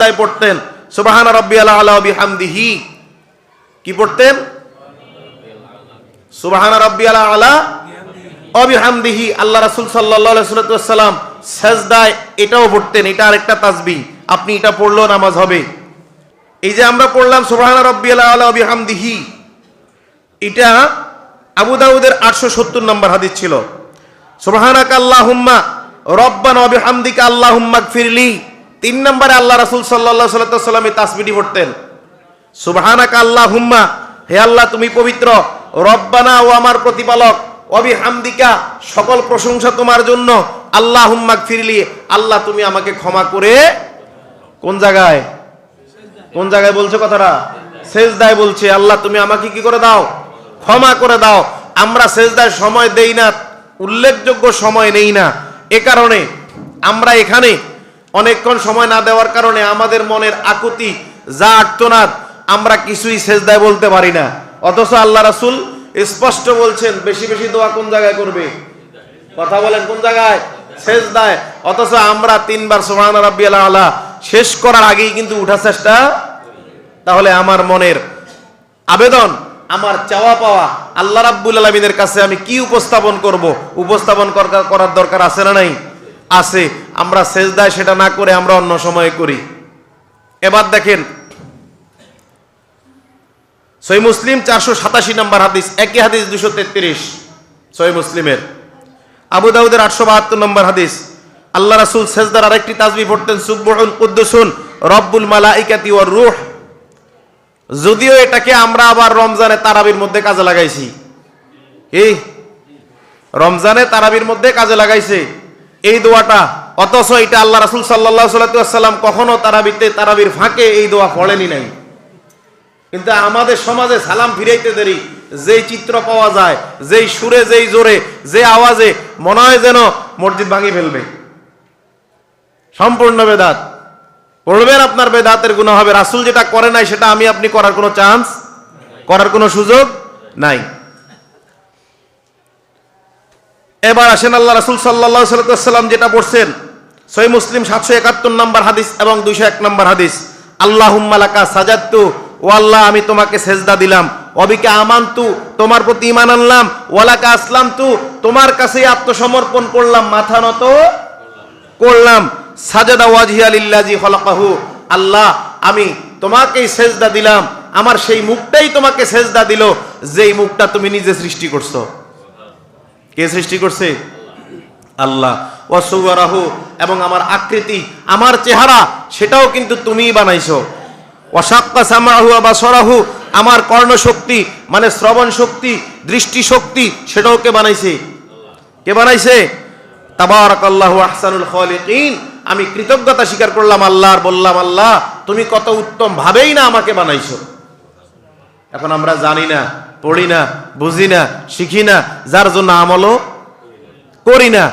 তাই পড়তেন সুবাহান রব্বি আলা আলা বিহামদিহি। কি পড়তেন? সুবাহান রব্বি আলা অবিহামদিহি আল্লাহ রাসূল সেজদায় এটাও পড়তেন, এটা আরেকটা তাসবি। আপনি এটা পড়লেও নামাজ হবে। এই যে আমরা পড়লাম সুবাহান রব্বি আলা অবিহামদিহি এটা আবু আটশো সত্তর নম্বর হাদিস ছিল। সুবহানাক আল্লাহুম্মা রব্বানা ওয়া বিহামদিকা আল্লাহুম্মা গফিরলি। তিন নম্বরে আল্লাহ রাসূল সাল্লাল্লাহু আলাইহি ওয়াসাল্লাম এই তাসবিহটি পড়তেন। সুবহানাক আল্লাহুম্মা, হে আল্লাহ তুমি পবিত্র। রব্বানা ও আমার প্রতিপালক অবি হামদিকা সকল প্রশংসা তোমার জন্য। আল্লাহ আল্লাহুম্মা ফিরলি আল্লাহ তুমি আমাকে ক্ষমা করে কোন জায়গায়? কোন জায়গায় বলছে কথাটা? সেজদায় বলছে, আল্লাহ তুমি আমাকে কি করে দাও? ক্ষমা করে দাও। আমরা সেজদায় সময় দেই না, উল্লেখযোগ্য সময় নেই না। এ কারণে আমরা এখানে অনেকক্ষণ সময় না দেওয়ার কারণে আমাদের মনের আকুতি যা আর্তনাদ, আমরা কিছুই সেজদায় বলতে পারি না। অথচ আল্লাহ রাসুল স্পষ্ট বলছেন, বেশি বেশি দোয়া কোন জায়গায় করবে? কথা বলেন কোন জায়গায়? শেষ দায় অথচ আমরা তিনবার সোহান রাব্বিয়াল আলা শেষ করার আগেই কিন্তু উঠার চেষ্টা তাহলে আমার মনের আবেদন, আমার চাওয়া পাওয়া আল্লাহ রাব্বুল আলমিনের কাছে আমি কি উপস্থাপন করব? উপস্থাপন করার দরকার আছে না নাই? আছে, আমরা সেজদায় সেটা না করে আমরা অন্য সময়ে করি। এবার দেখেন সই মুসলিম চারশো সাতাশি নম্বর হাদিস, একই হাদিস দুশো তেত্রিশ সই মুসলিমের। আবু দাউদের আটশো বাহাত্তর নম্বর হাদিস, আল্লাহ রাসুল সেজদার আরেকটি তাজবি পড়তেন সুবহুন কুদ্দুসুন রব্বুল মালাইকাতি ওয়ার রূহ। যদিও এটাকে আমরা আবার রমজানে তারাবির মধ্যে কাজে লাগাইছি। এই রমজানে তারাবির মধ্যে কাজে লাগাইছে। এই দোয়াটা, অথচ এটা আল্লাহ রাসুল সাল্লাহ সাল্লাম কখনো তারাবিতে, তারাবির ফাঁকে এই দোয়া পড়েনি নাই। কিন্তু আমাদের সমাজে সালাম ফিরাইতে দেরি, যেই চিত্র পাওয়া যায়, যেই সুরে, যেই জোরে, যে আওয়াজে মনে হয় যেন মসজিদ ভাঙি ফেলবে। সম্পূর্ণ বেদাত। পড়বেন আপনার বেদাতের গুণ হবে। রাসুল যেটা করে নাই, সেটা আমি, আপনি করার কোনো চান্স, করার কোনো সুযোগ নাই। এবার আসেন আল্লাহ রাসুল সাল্লাহ সাল্লাম যেটা পড়ছেন সই মুসলিম সাতশো একাত্তর নম্বর হাদিস এবং দুইশো এক নম্বর হাদিস। আল্লাহ মালাকা সাজাত্তু ও আল্লাহ, আমি তোমাকে সেজদা দিলাম। অবিকে আমান্তু, তোমার প্রতি ইমান আনলাম। ওয়ালাকা আসলাম তু তোমার কাছে আত্মসমর্পণ করলাম, মাথা নত করলাম। সাজাদা ওয়াজহিয়া লিল্লাজি খলাকাহু। আল্লাহ, আমি তোমাকেই সেজদা দিলাম। আমার সেই মুখটাই তোমাকে সেজদা দিল। যেই মুখটা তুমি নিজে সৃষ্টি করছ। কে সৃষ্টি করছে? আল্লাহ। ওয়াসুয়ারাহু, এবং আমার আকৃতি, আমার চেহারা, সেটাও কিন্তু তুমিই বানাইছো। ওয়াসাক্কা আমার কর্ণশক্তি মানে শ্রবণ শক্তি, দৃষ্টি শক্তি, সেটাও কে বানাইছে? কে বানাইছে? আমি কৃতজ্ঞতা স্বীকার করলাম আল্লাহর বললাম, আল্লাহ, তুমি কত উত্তম ভাবেই না আমাকে বানাইছো। এখন আমরা জানি না পড়ি না বুঝি না শিখি না যার জন্য আমলও করি না।